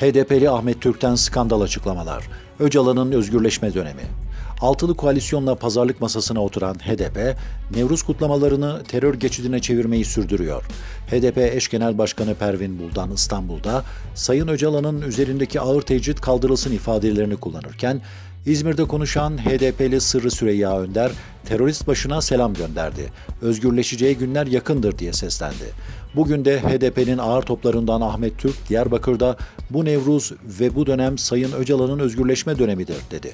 HDP'li Ahmet Türk'ten skandal açıklamalar. Öcalan'ın özgürleşme dönemi. Altılı koalisyonla pazarlık masasına oturan HDP, Nevruz kutlamalarını terör geçidine çevirmeyi sürdürüyor. HDP eş genel başkanı Pervin Buldan İstanbul'da, Sayın Öcalan'ın üzerindeki ağır tecrit kaldırılsın ifadelerini kullanırken, İzmir'de konuşan HDP'li Sırrı Süreyya Önder, terörist başına selam gönderdi. Özgürleşeceği günler yakındır diye seslendi. Bugün de HDP'nin ağır toplarından Ahmet Türk, Diyarbakır'da bu Nevruz ve bu dönem Sayın Öcalan'ın özgürleşme dönemidir dedi.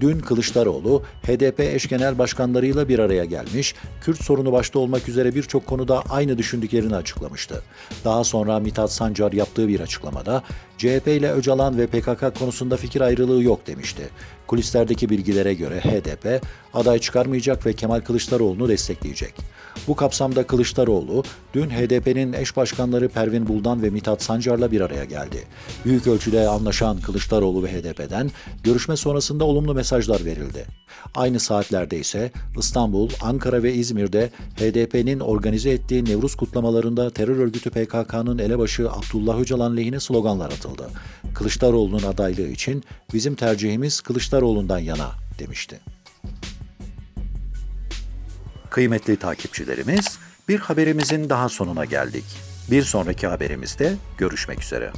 Dün Kılıçdaroğlu, HDP eş genel başkanlarıyla bir araya gelmiş, Kürt sorunu başta olmak üzere birçok konuda aynı düşündüklerini açıklamıştı. Daha sonra Mithat Sancar yaptığı bir açıklamada, CHP ile Öcalan ve PKK konusunda fikir ayrılığı yok demişti. Kulislerdeki bilgilere göre HDP aday çıkarmayacak ve Kemal Kılıçdaroğlu'nu destekleyecek. Bu kapsamda Kılıçdaroğlu dün HDP'nin eş başkanları Pervin Buldan ve Mithat Sancar'la bir araya geldi. Büyük ölçüde anlaşan Kılıçdaroğlu ve HDP'den görüşme sonrasında olumlu mesajlar verildi. Aynı saatlerde ise İstanbul, Ankara ve İzmir'de HDP'nin organize ettiği Nevruz kutlamalarında terör örgütü PKK'nın elebaşı Abdullah Öcalan lehine sloganlar atıldı. Kılıçdaroğlu'nun adaylığı için bizim tercihimiz Kılıçdaroğlu'ndan yana demişti. Kıymetli takipçilerimiz, bir haberimizin daha sonuna geldik. Bir sonraki haberimizde görüşmek üzere.